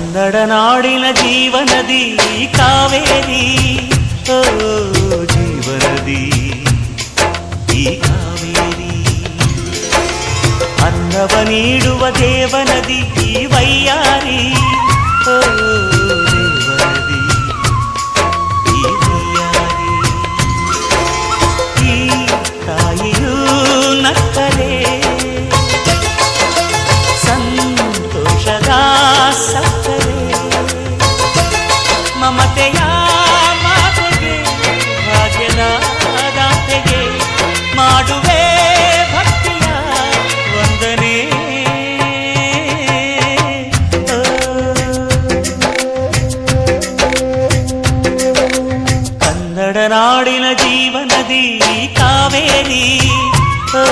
ಕನ್ನಡ ನಾಡಿನ ಜೀವನದಿ ಕಾವೇರಿ ಓ ಜೀವನದಿ ಈ ಕಾವೇರಿ ಅನ್ನವ ನೀಡುವ ದೇವನದಿ ಮಮತೆಯ ಮಾತೆಗೆ ಭಾಗ್ಯದಾತೆಗೆ ಮಾಡುವೆ ಭಕ್ತಿಯ ವಂದನೆ. ಕನ್ನಡ ನಾಡಿನ ಜೀವನದಿ ಕಾವೇರಿ ಓ